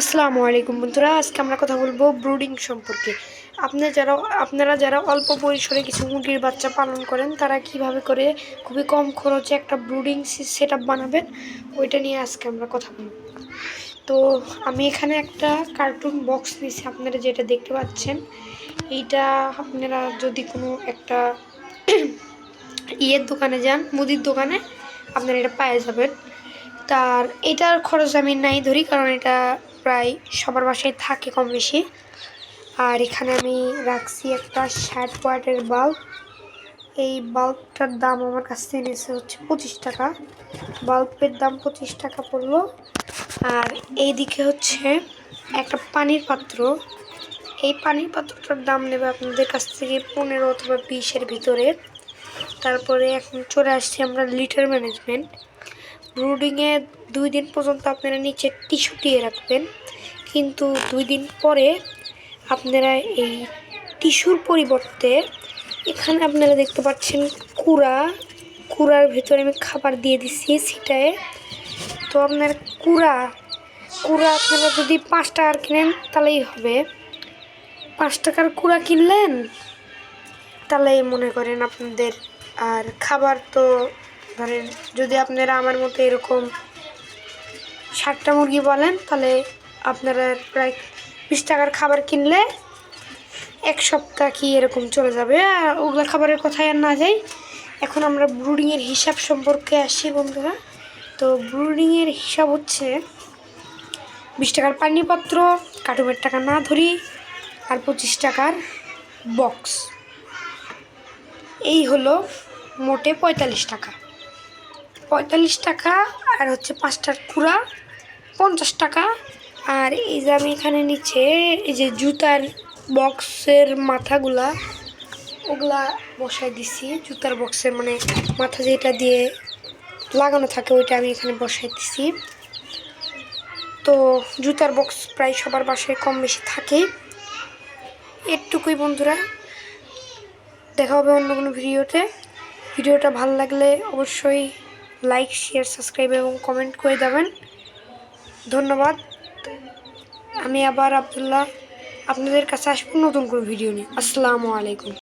আসসালামু আলাইকুম বন্ধুরা, আজকে আমরা কথা বলব ব্রুডিং সম্পর্কে। আপনারা যারা আপনারা যারা অল্প পরিসরে কিছু মুরগির বাচ্চা পালন করেন, তারা কীভাবে করে খুবই কম খরচে একটা ব্রুডিং সেট বানাবেন, ওইটা নিয়ে আজকে আমরা কথা বলব। তো আমি এখানে একটা কার্টুন বক্স নিয়েছি, আপনারা যেটা দেখতে পাচ্ছেন, এইটা আপনারা যদি কোনো একটা ইয়ের দোকানে যান, মুদির দোকানে, আপনারা এটা পায়ে যাবেন। তার, এটার খরচ আমি নাই ধরি, কারণ এটা প্রায় সবার বাসায় থাকে কম বেশি আর এখানে আমি রাখছি একটা ষাট ওয়াটের বাল্ব এই বাল্বটার দাম আমার কাছ থেকে নিয়েছে হচ্ছে পঁচিশ টাকা। বাল্বের দাম পঁচিশ টাকা পড়ল। আর এই দিকে হচ্ছে একটা পানির পাত্র। এই পানির পাত্রটার দাম নেবে আপনাদের কাছ থেকে পনেরো অথবা বিশের ভিতরে। তারপরে এখন চলে আসছি আমরা লিটার ম্যানেজমেন্ট ব্রুডিংয়ে দুই দিন পর্যন্ত আপনারা নিচে টিস্যু দিয়ে রাখবেন। কিন্তু দুই দিন পরে আপনারা এই টিস্যুর পরিবর্তে এখানে আপনারা দেখতে পাচ্ছেন কুড়া। কুড়ার ভেতরে আমি খাবার দিয়ে দিচ্ছি সেটায় তো আপনার কুড়া কুড়া আপনারা যদি পাঁচ টাকার কিনেন তাহলেই হবে। পাঁচ টাকার কুড়া কিনলেন তাহলে মনে করেন আপনাদের আর খাবার তো ধরেন যদি আপনারা আমার মতো এরকম ষাটটা মুরগি বলেন, তাহলে আপনারা প্রায় বিশ টাকার খাবার কিনলে এক সপ্তাহ কি এরকম চলে যাবে। ওগুলো খাবারের কথাই আর না যাই। এখন আমরা ব্রুডিংয়ের হিসাব সম্পর্কে আসি বন্ধুরা। তো ব্রুডিংয়ের হিসাব হচ্ছে বিশ টাকার পানিপত্র কার্টুনের টাকা না ধরি, আর পঁচিশ টাকার বক্স। এই হলো মোটে পঁয়তাল্লিশ টাকা। পঁয়তাল্লিশ টাকা আর হচ্ছে পাঁচটার কুড়া পঞ্চাশ টাকা। আর এই যে আমি এখানে নিচে এই যে জুতার বক্সের মাথাগুলা, ওগুলা বসাই দিছি। জুতার বক্সের মানে মাথা যেটা দিয়ে লাগানো থাকে, ওইটা আমি এখানে বসাই দিছি। তো জুতার বক্স প্রায় সবার বাসায় কম বেশি থাকে। একটুকুই বন্ধুরা। দেখা হবে অন্য কোনো ভিডিওতে। ভিডিওটা ভালো লাগলে অবশ্যই লাইক শেয়ার সাবস্ক্রাইব এবং কমেন্ট করে দেবেন ধন্যবাদ। আমি আবার আবদুল্লাহ আপনাদের কাছে আসব নতুন কোনো ভিডিও নিয়ে। আসসালামু আলাইকুম।